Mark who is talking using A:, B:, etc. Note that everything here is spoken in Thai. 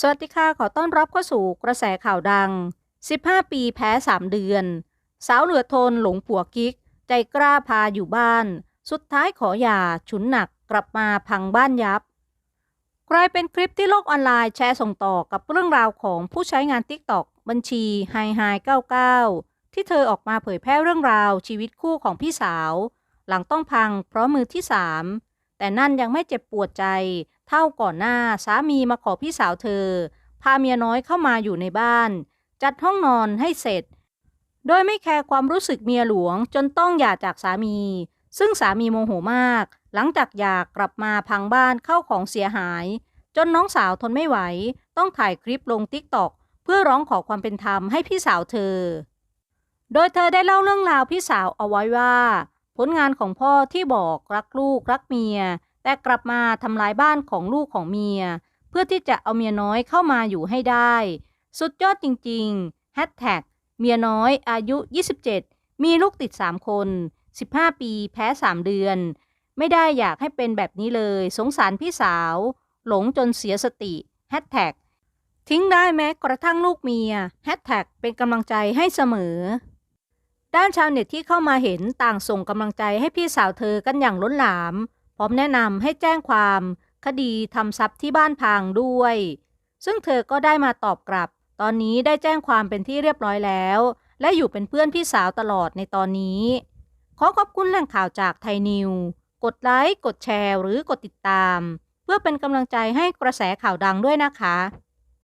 A: สวัสดีค่ะ ขอต้อนรับเข้าสู่กระแสข่าวดัง 15 ปีแพ้ 3 เดือน สาวเหลือทนหลงผัวกิ๊ก ใจกล้าพาอยู่บ้าน สุดท้ายขอหย่าฉุนหนักกลับมาพังบ้านยับ กลายเป็นคลิปที่โลกออนไลน์แชร์ส่งต่อกับเรื่องราวของผู้ใช้งาน TikTok บัญชีไฮไฮ99 ที่เธอออกมาเผยแพร่เรื่องราวชีวิตคู่ของพี่สาว หลังต้องพังเพราะมือที่ 3 แต่นั่นยังไม่เจ็บปวดใจ เท่าก่อนหน้าสามีมาขอพี่สาวเธอ พาเมียน้อยเข้ามาอยู่ในบ้าน จัดห้องนอนให้เสร็จ โดยไม่แคร์ความรู้สึกเมียหลวงจนต้องหย่าจากสามี ซึ่งสามีโมโหมาก หลังจากหย่ากลับมาพังบ้านเข้าของเสียหาย จนน้องสาวทนไม่ไหว ต้องถ่ายคลิปลงติ๊กตอกเพื่อร้องขอความเป็นธรรมให้พี่สาวเธอ โดยเธอได้เล่าเรื่องราวพี่สาวเอาไว้ว่า ผลงานของพ่อที่บอกรักลูกรักเมีย แต่กลับมาทำลายบ้านของลูกของเมีย เพื่อที่จะเอาเมียน้อยเข้ามาอยู่ให้ได้ สุดยอดจริงๆแฮชแท็กเมียน้อยอายุ 27 มีลูกติด 3 คน 15 ปีแพ้ 3 เดือน ไม่ได้อยากให้เป็นแบบนี้เลย สงสารพี่สาว หลงจนเสียสติแฮชแท็กทิ้งได้แม้กระทั่งลูกเมียแฮชแท็กเป็นกำลังใจให้เสมอ ด้านชาวเน็ตที่เข้ามาเห็นต่างส่งกำลังใจให้พี่สาวเธอกันอย่างล้นหลาม พร้อมแนะนำให้แจ้งความคดีทำทรัพย์ที่บ้านพังด้วย ซึ่งเธอก็ได้มาตอบกลับ ตอนนี้ได้แจ้งความเป็นที่เรียบร้อยแล้ว และอยู่เป็นเพื่อนพี่สาวตลอดในตอนนี้ ขอขอบคุณแหล่งข่าวจากไทยนิว กดไลค์ กดแชร์ หรือกดติดตาม เพื่อเป็นกำลังใจให้กระแสข่าวดังด้วยนะคะ